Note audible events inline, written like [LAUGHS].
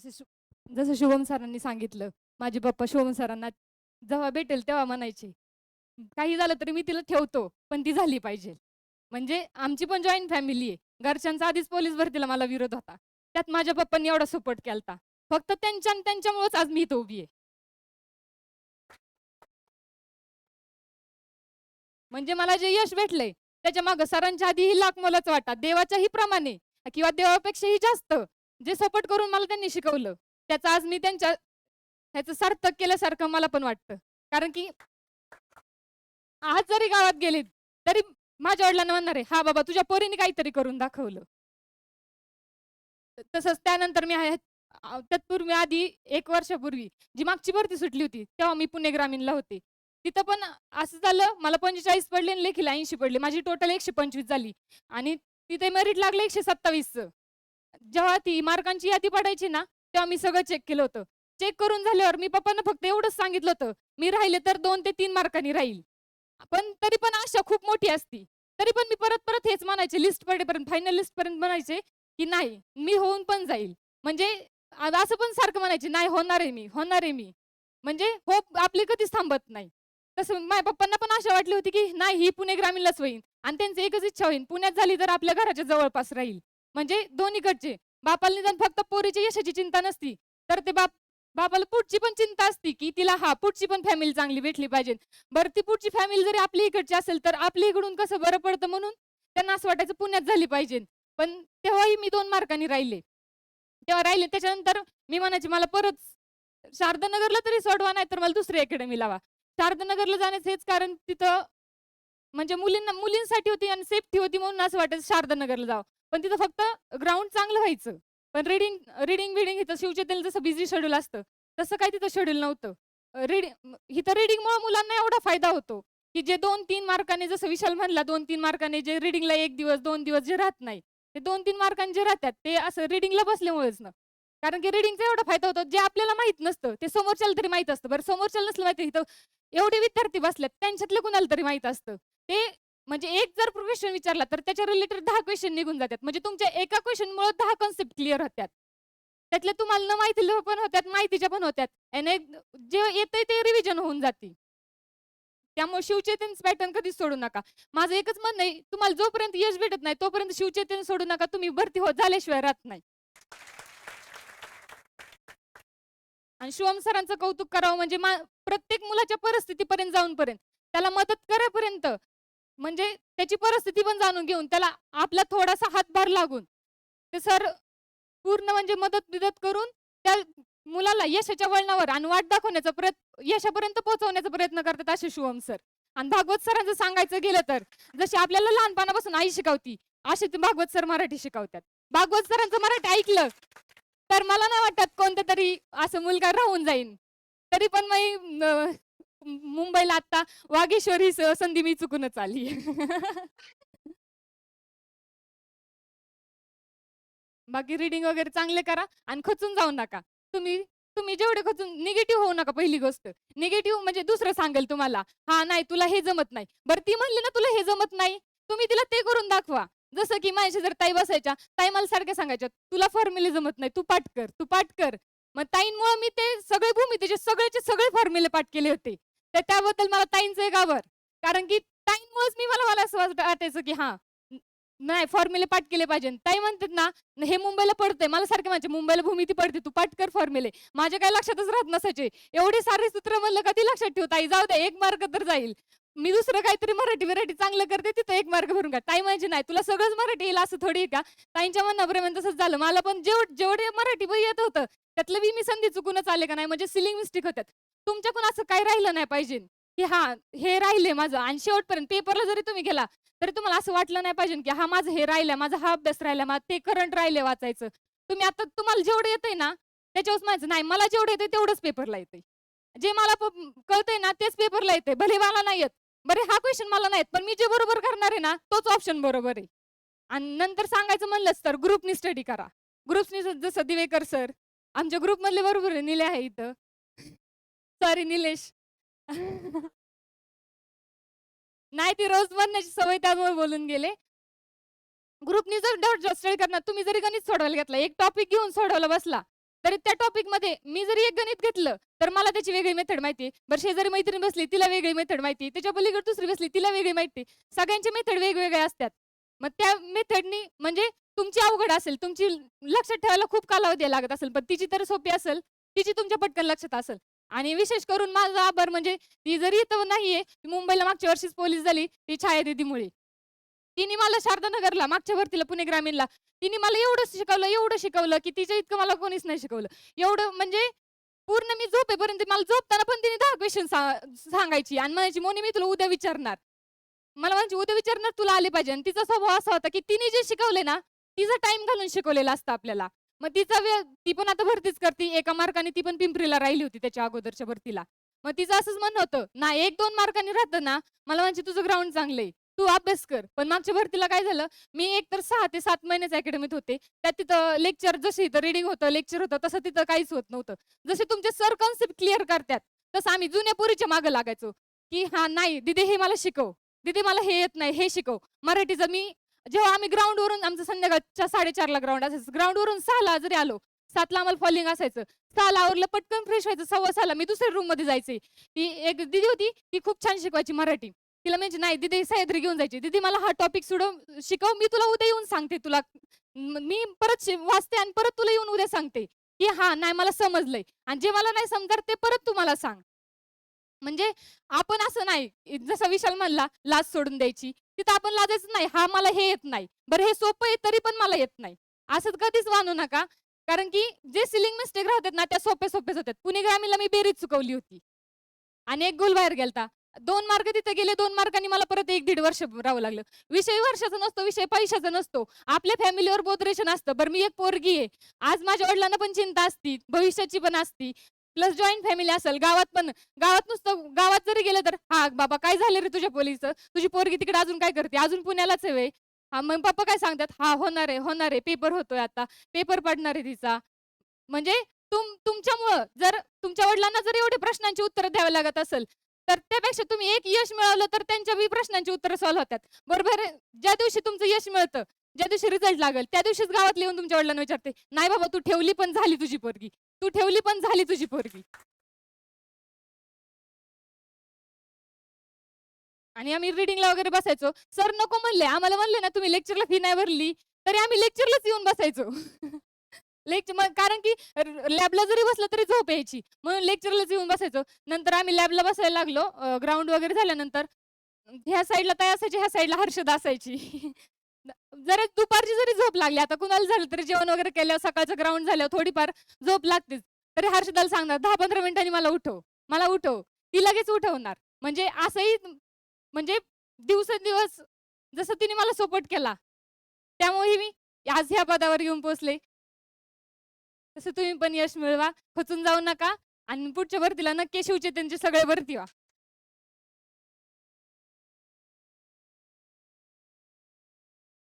जसे शु जसं शुभम सरांनी सांगितलं, माझे पप्पा शुभम सरांना जेव्हा भेटेल तेव्हा म्हणायचे, "काही झालं तरी मी तिला ठेवतो, पण ती झाली पाहिजे." म्हणजे आमची पण जॉईंट फॅमिली आहे. घरच्यांचा आधीच पोलीस भरतीला मला विरोध होता. त्यात माझ्या पप्पांनी एवढा सपोर्ट केलता. फक्त त्यांच्या त्यांच्यामुळेच आज मी इथं उभी आहे. म्हणजे मला जे यश भेटलंय, त्याच्या मागं सरांच्या आधीही लाख मोलाच वाटा, देवाच्याही प्रमाणे किंवा देवापेक्षाही जास्त जे सपोर्ट करून मला त्यांनी शिकवलं, त्याचं आज मी त्यांच्या ह्याचं सार्थक केल्यासारखं मला पण वाटतं. कारण की आज जरी गावात गेलीत, तरी माझ्या वडिलांना म्हणणार आहे, हा बाबा, तुझ्या पोरीने काहीतरी करून दाखवलं." तसंच त्यानंतर मी तत्पूर्वी आधी एक वर्षापूर्वी जी मागची भरती सुटली होती, तेव्हा मी पुणे ग्रामीणला होते. तिथं पण असं झालं, मला 45 पडले आणि लेखीला 80 पडले. माझी टोटल 125 झाली आणि तिथे मेरिट लागलं 127चं. जेव्हा ती मार्कांची यादी पडायची ना, तेव्हा मी सगळं चेक केलं होतं. चेक करून झाल्यावर मी पप्पांना फक्त एवढंच सांगितलं होतं, मी राहिले तर दोन ते तीन मार्कांनी राहील. पण तरी पण आशा खूप मोठी असती. तरी पण मी परत-परत हेच म्हणायचे लिस्ट पडेपर्यंत, फायनल लिस्टपर्यंत म्हणायचे, की नाही मी होऊन पण जाईल. म्हणजे असं पण सारखं म्हणायचे, "नाही होणार आहे मी, होणार आहे मी." म्हणजे होप आपली कधीच थांबत नाही. तसं माझ्या पप्पांना पण आशा वाटली होती, की नाही ही पुणे ग्रामीणलाच होईल आणि त्यांची एकच इच्छा होईल, पुण्यात झाली तर आपल्या घराच्या जवळपास राहील. म्हणजे दोन्हीकडचे. बापाला निदान फक्त पोरीची यशाची चिंता नसती, तर ते बाप बापाला पुढची पण चिंता असती, की तिला हा पुढची पण फॅमिली चांगली भेटली पाहिजे. बरं ती पुढची फॅमिली जरी आपली इकडची असेल, तर आपल्या इकडून कसं बरं पडतं म्हणून त्यांना असं वाटायचं पुण्यात झाली पाहिजे. पण तेव्हाही मी दोन मार्कांनी राहिले. तेव्हा राहिले त्याच्यानंतर मी म्हणायचे मला परत शारदानगरला तरी सोडवा, नाही तर मला दुसरी अकॅडमी लावा. शारदानगरला जाण्याचं हेच कारण तिथं म्हणजे मुलींना मुलींसाठी होती आणि सेफ्टी होती म्हणून असं वाटायचं शारदानगरला जावं. पण तिथं फक्त ग्राउंड चांगलं व्हायचं. पण रीडिंग रीडिंग-बिडिंग इथं शिवचेतेला जसं बिझी शेड्यूल असतं, तसं काही तिथं शेड्यूल नव्हतं. रिडिंग इथं रिडिंगमुळे मुलांना एवढा फायदा होतो, की जे 2-3 मार्काने जसं विशाल म्हणला 2-3 मार्काने जे रीडिंगला एक दिवस, दोन दिवस जे राहत नाही, ते 2-3 मार्कांनी जे राहतात, ते असं रीडिंगला बसल्यामुळेच ना. कारण की रीडिंगचा एवढा फायदा होतो, जे आपल्याला माहीत नसतं, ते समोरच्याला तरी माहीत असतं. बरं समोरच्याला नसलं माहिती इथं एवढे विद्यार्थी बसलेत, त्यांच्यातलं कुणाला तरी माहीत असतं. ते म्हणजे एक जर क्वेश्चन विचारला, तर त्याच्या रिलेटेड दहा क्वेश्चन निघून जातात. म्हणजे तुमच्या एका क्वेशनमुळे 10 कन्सेप्ट क्लिअर होतात. त्यातल्या तुम्हाला न माहिती पण होत्यात, माहितीच्या पण होत्यात आणि जे येतंय ते रिव्हिजन होऊन जाते. त्यामुळे शिवचेतन पॅटर्न कधीच सोडू नका. माझं एकच म्हणणं आहे, तुम्हाला जोपर्यंत यश भेटत नाही, तोपर्यंत शिवचेतन सोडू नका. तुम्ही भरती होत झाल्याशिवाय राहत नाही. आणि शिवम सरांचं कौतुक करावं म्हणजे प्रत्येक मुलाच्या परिस्थितीपर्यंत जाऊनपर्यंत, त्याला मदत करेपर्यंत, म्हणजे त्याची परिस्थिती पण जाणून घेऊन, त्याला आपला थोडासा हातभार लागून, ते सर पूर्ण म्हणजे मदत-बिदत करून त्या मुलाला यशाच्या वळणावर आणि वाट दाखवण्याचा प्रयत्न यशापर्यंत पोहोचवण्याचा प्रयत्न करतात असे शिवम सर. आणि भागवत सरांचं सांगायचं गेलं तर, जसे आपल्याला लहानपणापासून आई शिकवती, असे भागवत सर मराठी शिकवतात. भागवत सरांचं मराठी ऐकलं, तर मला नाही वाटत कोणतं तरी असं मुलगा राहून जाईन. तरी पण मी मुंबईला आता वागेश्वरी संधी मी चुकूनच आली. बाकी रीडिंग वगैरे चांगले करा आणि खचून जाऊ नका. तुम्ही तुम्ही जेवढे खचून निगेटिव्ह होऊ नका पहिली गोष्ट. निगेटिव्ह म्हणजे दुसरं सांगेल तुम्हाला, हा नाही तुला हे जमत नाही." बरं ती म्हणली ना तुला हे जमत नाही, तुम्ही तिला ते करून दाखवा. जसं की माझ्या जर ताई बसायच्या. ताई मला सारख्या सांगायच्या, "तुला फॉर्म्युले जमत नाही, तू पाठ कर, तू पाठ कर." मग ताईंमुळे मी ते सगळे भूमितीचे सगळेचे सगळे फॉर्म्युले पाठ केले होते. तर त्याबद्दल मला ताईंचं एक आभार. कारण की ताईंमुळेच मी मला मला असं वाटायचं की हां, नाही फॉर्म्युले पाठ केले पाहिजे. ताई म्हणतात ना, "हे मुंबईला पडतंय." मला सारखे माझे "मुंबईला भूमिती पडते, तू पाठ कर फॉर्म्युले." माझ्या काय लक्षातच राहत नसायचे. एवढे सारे सूत्र म्हणलं कधी लक्षात ठेवू ताई, जाऊ दे एक मार्ग तर जाईल. मी दुसरं काहीतरी मराठी मराठी चांगलं करते, तिथं एक मार्ग भरून का ताई म्हणजे "नाही, तुला सगळंच मराठी येईल असं थोडी आहे का?" ताईंच्या म्हणण्याप्रमाणे तसंच झालं. मला पण जेव जेवढे मराठी बी येत होतं, त्यातलं बी मी संधी चुकूनच आले का नाही, म्हणजे सिलिंग मिस्टेक होत्यात. तुमच्याकडून असं काही राहिलं नाही पाहिजे, की हा हे राहिले माझं आणि शेवटपर्यंत पेपरला जरी तुम्ही गेला, तरी तुम्हाला असं वाटलं नाही पाहिजे, की हा माझं हे राहिलं माझा हा अभ्यास राहिला, माझं ते करंट राहिले वाचायचं. तुम्ही आता तुम्हाला जेवढं येतंय ना, त्याच्यावर म्हणायचं, "नाही, मला जेवढं येतंय तेवढंच पेपरला येतंय." जे मला कळतंय ना, तेच पेपरला येतंय. भले मला नाही येत. बरं हा क्वेश्चन मला नाही येत, पण मी जे बरोबर करणार आहे ना, तोच ऑप्शन बरोबर आहे. आणि नंतर सांगायचं म्हणलंच तर ग्रुपनी स्टडी करा. ग्रुपनी जसं दिवेकर सर, आमच्या ग्रुपमधले बरोबर आहे, निले आहे इथं. सॉरी निलेश. नाही ती रोज म्हणण्याची सवय त्यामुळे बोलून गेले. ग्रुपनी जर स्टडी करणार, तुम्ही जरी गणित सोडवायला घेतला, एक टॉपिक घेऊन सोडवायला बसला, तरी त्या टॉपिकमध्ये मी जरी एक गणित घेतलं तर मला त्याची वेगळी मेथड माहिती आहे. बरं शेजारी मैत्रीण बसली तिला वेगळी मेथड माहिती त्याच्या पलीकडे दुसरी बसली तिला वेगळी माहिती सगळ्यांचे मेथड वेगवेगळे असतात. मग त्या मेथडनी म्हणजे तुमची अवघड असेल तुमची लक्षात ठेवायला खूप कालावधी लागत असेल पण तिची तर सोपी असेल. तिची तुमच्या पटकन लक्षात असेल. आणि विशेष करून माझा आभार म्हणजे ती जरी इथं नाहीये ती मुंबईला मागच्या वर्षीच पोलीस झाली ती छाया दिदीमुळे तिने मला शारदानगरला मागच्या भरतीला पुणे ग्रामीणला तिने मला एवढं शिकवलं एवढं शिकवलं की तिच्या इतकं मला कोणीच नाही शिकवलं. एवढं म्हणजे पूर्ण मी झोपेपर्यंत मला झोपताना पण तिने दहा क्वेश्चन सांगायची आणि म्हणायची मोनी मी तुला उद्या विचारणार. मला म्हणजे उद्या विचारणार तुला आले पाहिजे. आणि तिचा स्वभाव असा होता की तिने जे शिकवले ना तिचा टाइम घालून शिकवलेला असतं आपल्याला. मग तिचा वेळ ती पण आता भरतीच करते. एका मार्काने ती पण पिंपरीला राहिली होती त्याच्या अगोदरच्या भरतीला. मग तिचं असंच म्हणणं होतं ना एक दोन मार्कांनी राहतं ना मला म्हणजे तुझं ग्राउंड चांगलंय. तू अभ्यास कर. पण मागच्या भरतीला काय झालं मी एक तर सहा ते सात महिन्याच अकॅडमीत होते. त्यात तिथं लेक्चर जसे इथं रिडिंग होतं लेक्चर होतं तसं तिथं काहीच होत नव्हतं. जसे तुमचे सर कॉन्सेप्ट क्लिअर करतात तसं आम्ही जुन्या पोरीच्या मागं लागायचो. की हा नाही दिदी हे मला शिकव. दिदी मला हे येत नाही हे शिकव. मराठीचं मी जेव्हा आम्ही ग्राउंडवरून आमचं संध्याकाळच्या साडेचारला ग्राउंड असायचं. ग्राउंडवरून सहाला जरी आलो सातला आम्हाला फॉलिंग असायचं. सहाला आवरलं पटकन फ्रेश व्हायचं. सव्वा सहाला मी दुसऱ्या रूममध्ये जायचे. ती एक दिदी होती ती खूप छान शिकवायची मराठी. तिला म्हणजे नाही दिदी सह्याद्री घेऊन जायची. दिदी मला हा टॉपिक सोडव शिकव मी तुला उद्या येऊन सांगते तुला. मी परत वाचते आणि परत तुला येऊन उद्या सांगते. की हा नाही मला समजलंय. आणि जे मला नाही समजणार ते परत तुम्हाला सांग. म्हणजे आपण असं नाही. जसा विशाल म्हणला लाज सोडून द्यायची. तिथं आपण लाजायचं नाही. हा मला हे येत नाही. बरं हे सोपं आहे तरी पण मला येत नाही. असं कधीच मानू नका. कारण की जे सिलिंग मिस्टेक राहतात ना त्या सोपे सोपेच होतात पुणे ग्रामीणला मी बेरीज चुकवली होती. आणि एक गोल बाहेर गेलता. दोन मार्क तिथे गेले दोन मार्कांनी मला परत एक दीड वर्ष राहावं लागलं. विषय वर्षाचा नसतो विषय पैशाचा नसतो. आपल्या फॅमिलीवर बोधरेशन असतं बरं मी एक पोरगी आहे. आज माझ्या वडिलांना पण चिंता असती भविष्याची पण असती. प्लस जॉईंट फॅमिली असेल गावात पण गावात नुसतं गावात जरी गेलं तर हा बाबा काय झालं रे तुझ्या पोलीस तुझी पोरगी तिकडे अजून काय करते? अजून पुण्यालाच आहे हा मग पप्पा काय सांगतात? हा होणार आहे होणार आहे. पेपर होतोय आता. पेपर पडणार आहे तिचा. म्हणजे तुम तुमच्यामुळं जर तुमच्या वडिलांना जर एवढे प्रश्नांची उत्तरं द्यावे लागत असेल तर त्यापेक्षा तुम्ही एक यश मिळवलं तर त्यांच्या बी प्रश्नांची उत्तरं सॉल्व्ह होतात. बरोबर ज्या दिवशी तुमचं यश मिळतं ज्या दिवशी रिझल्ट लागेल त्या दिवशीच गावात येऊन तुमच्या वडिलांना विचारते नाही बाबा तू ठेवली पण झाली तुझी पोरगी. तू ठेवली पण झाली तुझी पोरगी. आणि आम्ही रिडिंगला वगैरे बसायचो. सर नको म्हणले. आम्हाला म्हणले ना तुम्ही लेक्चरला फी नाही भरली तरी आम्ही लेक्चरलाच येऊन बसायचो. [LAUGHS] लेक्चर मग कारण की लॅबला जरी बसलं तरी झोप यायची. म्हणून लेक्चरलाच येऊन बसायचो. नंतर आम्ही लॅबला बसायला लागलो. ग्राउंड वगैरे झाल्यानंतर ह्या साईडला ताई असायची ह्या साईडला हर्षदा असायची. [LAUGHS] जरा दुपारची जरी झोप लागली आता कुणाला झालं तरी जेवण वगैरे केल्यावर सकाळचं ग्राउंड झाल्यावर थोडीफार झोप लागतेच. तरी हर्षदाला सांगणार दहा पंधरा मिनिटांनी मला उठव. मला उठव. ती लगेच उठवणार. म्हणजे असंही म्हणजे दिवसेंदिवस जसं तिने मला सपोर्ट केला. त्यामुळे मी आज ह्या पदावर येऊन पोहोचले. तसं तुम्ही पण यश मिळवा. खचून जाऊ नका. आणि पुढच्या भरतीला नक्की शिवचे त्यांचे सगळे भरती व्हा.